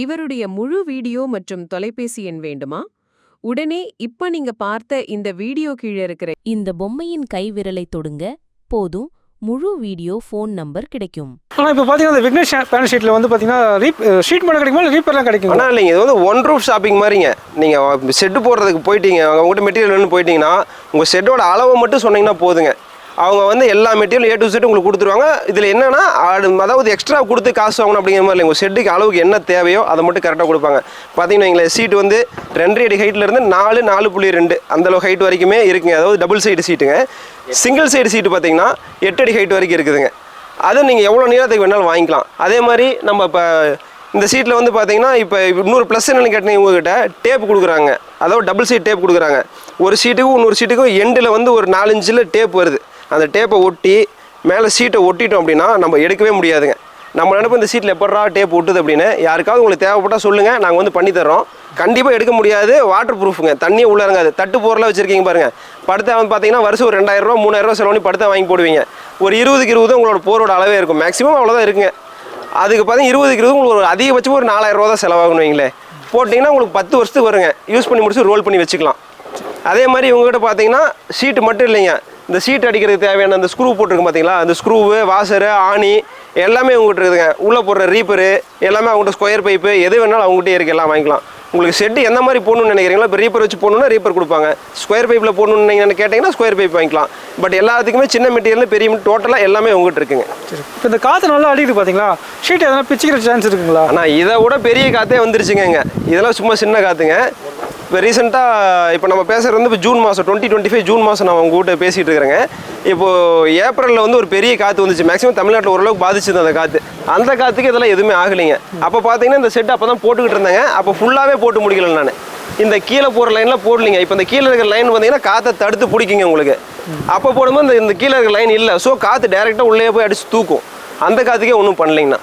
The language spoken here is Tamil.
இவருடைய முழு வீடியோ மற்றும் தொலைபேசி எண் வேண்டுமா? உடனே இப்ப நீங்க பார்த்த இந்த வீடியோ கீழே இருக்கிற இந்த பொம்மையின் கைவிரலை தொடுங்க போதும் முழு வீடியோ ஃபோன் நம்பர் கிடைக்கும். ஆனால் இப்போ பார்த்தீங்கன்னா இந்த விக்னேஷ் பேனல் ஷீட்டில் வந்து பார்த்தீங்கன்னா ரீப் ஷீட் மட்டும் கிடைக்குமா இல்லை ரீப்பர்லாம் கிடைக்குமா? ஆனால் இல்லைங்க இது வந்து ஒன் ரூஃப் ஷாப்பிங் மாதிரிங்க. நீங்கள் செட்டு போடுறதுக்கு போயிட்டீங்க அவங்ககிட்ட மெட்டீரியல் வேணும்னு போயிட்டீங்கன்னா உங்கள் செட்டோட அளவை மட்டும் சொன்னீங்கன்னா போதுங்க. அவங்க வந்து எல்லா மெட்டீரியல் ஏ டு செட் உங்களுக்கு கொடுத்துருவாங்க. இதில் என்னென்னா ஆடு- அதாவது எக்ஸ்ட்ரா கொடுத்து காசு வாங்கணும் அப்படிங்கிற மாதிரி இல்லை உங்கள் செட்டுக்கு அளவுக்கு என்ன தேவையோ அதை மட்டும் கரெக்டாக கொடுப்பாங்க. பார்த்தீங்கன்னா எங்களை சீட் வந்து ரெண்டரை அடி ஹைட்லேருந்து நாலு நாலு புள்ளி ரெண்டு அந்தளவு ஹைட் வரைக்குமே இருக்குங்க. அதாவது டபுள் சைடு சீட்டுங்க சிங்கிள் சைடு சீட்டு பார்த்தீங்கன்னா எட்டு அடி ஹைட் வரைக்கும் இருக்குதுங்க. அது நீங்கள் எவ்வளோ நீளத்துக்கு வேணாலும் வாங்கிக்கலாம். அதே மாதிரி நம்ம இப்போ இந்த சீட்டில் வந்து பார்த்தீங்கன்னா இப்போ இன்னொரு ப்ளஸ் என்னென்னு கேட்டீங்க உங்ககிட்ட டேப் கொடுக்குறாங்க. அதாவது டபுள் சீட் டேப் கொடுக்குறாங்க. ஒரு சீட்டுக்கும் இன்னொரு சீட்டுக்கும் எண்டில் வந்து ஒரு நாலஞ்சில் டேப் வருது. அந்த டேப்பை ஒட்டி மேலே சீட்டை ஒட்டிட்டோம் அப்படின்னா நம்ம எடுக்கவே முடியாதுங்க. நம்ம நினைப்போம் இந்த சீட்டில் எப்படா டேப் ஒட்டுது அப்படின்னு யாருக்காவது உங்களுக்கு தேவைப்பட்டால் சொல்லுங்கள் நாங்கள் வந்து பண்ணித்தரோம் கண்டிப்பாக எடுக்க முடியாது. வாட்டர் ப்ரூஃபுங்க தண்ணியே உள்ளே இறங்காது. தட்டு போரில் வச்சுருக்கீங்க பாருங்கள் படுத்தா வந்து பார்த்தீங்கன்னா வருஷம் ஒரு ரெண்டாயிரம் ரூபா மூணாயிரம் ரூபா செலவு பண்ணி படுத்தா வாங்கி போடுவீங்க. ஒரு இருபதுக்கு இருபது உங்களோட போரோட அளவே இருக்கும். மேக்ஸிமம் அவ்வளோதான் இருக்குங்க. அதுக்கு பார்த்தீங்கன்னா இருபதுக்கு இருபது உங்களுக்கு ஒரு அதிகபட்சம் ஒரு நாலாயிரரூவா தான் செலவாகணும் வைங்களேன். போட்டிங்கன்னா உங்களுக்கு பத்து வருஷத்துக்கு வருங்க. யூஸ் பண்ணி முடிச்சு ரோல் பண்ணி வச்சுக்கலாம். அதே மாதிரி உங்கள்கிட்ட பார்த்தீங்கன்னா சீட்டு மட்டும் இல்லைங்க. இந்த சீட் அடிக்கிறதுக்கு தேவையான அந்த ஸ்க்ரூ போட்டிருக்கு பார்த்தீங்களா அந்த ஸ்க்ரூவு வாசரு ஆணி எல்லாமே உங்ககிட்ட இருக்குதுங்க உள்ளே போடுற ரீப்பரு எல்லாமே அவங்ககிட்ட ஸ்கொயர் பைப்பு எது வேணாலும் அவங்ககிட்டயே இருக்கு எல்லாம் வாங்கிக்கலாம். உங்களுக்கு செட்டு எந்த மாதிரி போடணும்னு நினைக்கிறீங்களோ இப்போ ரீப்பர் வச்சு போடணும்னா ரீப்பர் கொடுப்பாங்க. ஸ்கொயர் பைப்பில் போடணும்னு நீங்கள் கேட்டிங்கன்னா ஸ்கொயர் பைப் வாங்கிக்கலாம். பட் எல்லாத்துக்குமே சின்ன மெட்டீரியல் பெரிய டோட்டலாக எல்லாமே உங்ககிட்ட இருக்குங்க. சரி. இப்போ இந்த காற்று நல்லா அடிக்குது பார்த்தீங்களா ஷீட் எதனா பிச்சுக்கிற சான்ஸ் இருக்குங்களா? ஆனால் இதை விட பெரிய காற்றே வந்துருச்சுங்க. இதெல்லாம் சும்மா சின்ன காற்றுங்க இப்போ ரீசெண்டாக இப்போ நம்ம பேசுகிறது வந்து இப்போ ஜூன் மாதம் டுவெண்ட்டி டுவெண்ட்டி ஃபைவ் ஜூன் மாதம் நான் உங்ககிட்ட பேசிகிட்டு இருக்கிறேங்க. இப்போது ஏப்ரலில் வந்து ஒரு பெரிய காற்று வந்துச்சு. மேக்ஸிமம் தமிழ்நாட்டில் ஓரளவுக்கு பாதிச்சது அந்த காற்று அந்த காற்றுக்கு இதெல்லாம் எதுவுமே ஆகலைங்க. அப்போ பார்த்தீங்கன்னா இந்த செட் அப்போ தான் போட்டுக்கிட்டு இருந்தாங்க. அப்போ ஃபுல்லாகவே போட்டு முடிக்கல நான். இந்த கீழே போகிற லைனில் போடலிங்க. இப்போ இந்த கீழே இருக்கிற லைன் பார்த்தீங்கன்னா காற்றை தடுத்து பிடிக்குங்க உங்களுக்கு. அப்போ போடும்போது இந்த இந்த கீழே இருக்கிற லைன் இல்லை. ஸோ காற்று டேரெக்டாக உள்ளே போய் அடித்து தூக்கும். அந்த காற்றுக்கே ஒன்றும் பண்ணலைங்கண்ணா.